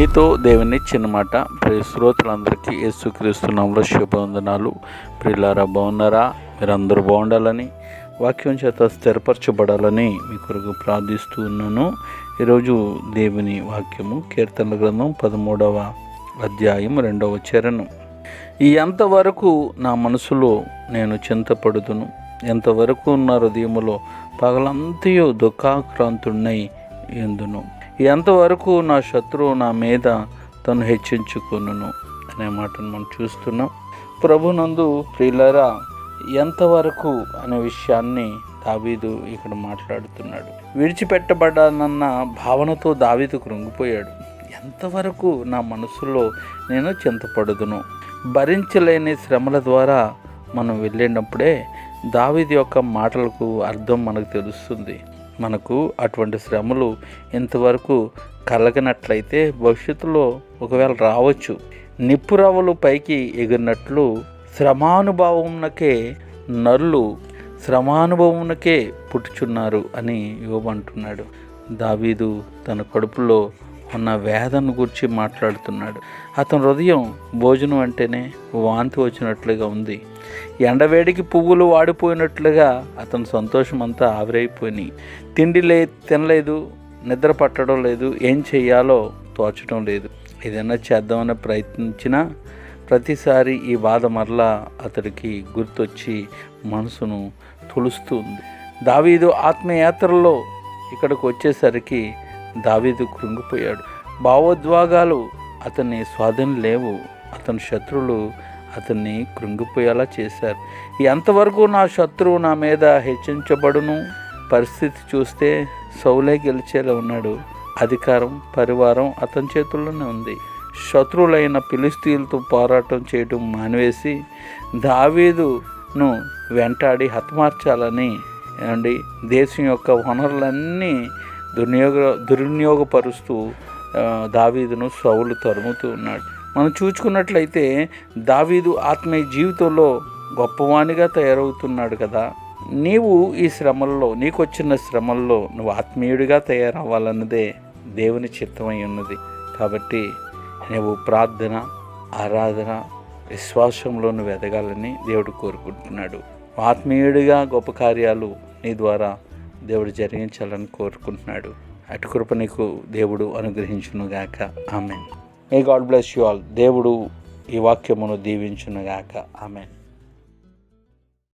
నీతో దేవుని చిన్నమాట ప్రియ శ్రోతలందరికీ యేసుక్రీస్తున్నాంలో శుభవందనాలు. ప్రియులారా బాగున్నారా? మీరందరూ బాగుండాలని వాక్యం చేత స్థిరపరచబడాలని మీ కొరకు ప్రార్థిస్తూ ఉన్నాను. ఈరోజు దేవుని వాక్యము కీర్తన గ్రంథం పదమూడవ అధ్యాయం రెండవ చరణం. ఈ ఎంతవరకు నా మనసులో నేను చింతపడుతును ఎంతవరకు నా హృదయములో పగలంతయు దుఃఖాక్రాంతున్నై ఎందును? ఎంతవరకు నా శత్రువు నా మీద తను హెచ్చించుకును అనే మాటను మనం చూస్తున్నాం. ప్రభునందు ప్రియులరా ఎంతవరకు అనే విషయాన్ని దావీదు ఇక్కడ మాట్లాడుతున్నాడు. విడిచిపెట్టబడ్డానన్న భావనతో దావీదు కృంగిపోయాడు ఎంతవరకు నా మనసులో నేను చింతపడుదును భరించలేని శ్రమల ద్వారా మనం వెళ్ళినప్పుడే దావీది యొక్క మాటలకు అర్థం మనకు తెలుస్తుంది. మనకు అటువంటి శ్రమలు ఇంతవరకు కలగనట్లయితే భవిష్యత్తులో ఒకవేళ రావచ్చు. నిప్పురవ్వలు పైకి ఎగిరినట్లు శ్రమానుభవమునకే నరులు శ్రమానుభవమునకే పుట్టుచున్నారు అని ఇవ్వమంటున్నాడు దావీదు తన కడుపులో ఉన్న వేదన గురించి మాట్లాడుతున్నాడు. అతని హృదయం భోజనం అంటేనే వాంతి వచ్చినట్లుగా ఉంది. ఎండవేడికి పువ్వులు వాడిపోయినట్లుగా అతని సంతోషం అంతా ఆవిరైపోయినాయి. తిండి లే తినలేదు నిద్ర పట్టడం లేదు ఏం చేయాలో తోచడం లేదు. ఏదైనా చేద్దామని ప్రయత్నించినా ప్రతిసారి ఈ బాధ మరలా అతడికి గుర్తొచ్చి మనసును తులుస్తుంది దావీదు ఆత్మయాత్రలో ఇక్కడికి వచ్చేసరికి దావీదు కృంగిపోయాడు. భావోద్వాగాలు అతన్ని స్వాధీనం లేవు. అతని శత్రువులు అతన్ని కృంగిపోయేలా చేశారు. ఎంతవరకు నా శత్రువు నా మీద హెచ్చించబడును? పరిస్థితి చూస్తే సౌలే గెలిచేలా ఉన్నాడు. అధికారం పరివారం అతని చేతుల్లోనే ఉంది. శత్రువులైన పిలిస్తీన్లతో పోరాటం చేయడం మానివేసి దావీదును వెంటాడి హతమార్చాలని అండి దేశం యొక్క వనరులన్నీ దుర్నియోగ దుర్వినియోగపరుస్తూ దావీదును సౌలు తరుముతూ ఉన్నాడు. మనం చూసుకున్నట్లయితే దావీదు ఆత్మీయ జీవితంలో గొప్పవానిగా తయారవుతున్నాడు కదా. నీవు ఈ శ్రమల్లో నీకు వచ్చిన శ్రమల్లో నువ్వు ఆత్మీయుడిగా తయారవ్వాలన్నదే దేవుని చిత్తమై ఉన్నది. కాబట్టి నువ్వు ప్రార్థన ఆరాధన విశ్వాసంలో నువ్వు ఎదగాలని దేవుడు కోరుకుంటున్నాడు. ఆత్మీయుడిగా గొప్ప కార్యాలు నీ ద్వారా దేవుడు జరిగించాలని కోరుకుంటున్నాడు. అటు కృప నీకు దేవుడు అనుగ్రహించునుగాక amen. May God bless you all దేవుడు ఈ వాక్యమును దీవించునుగాక ఆమెన్.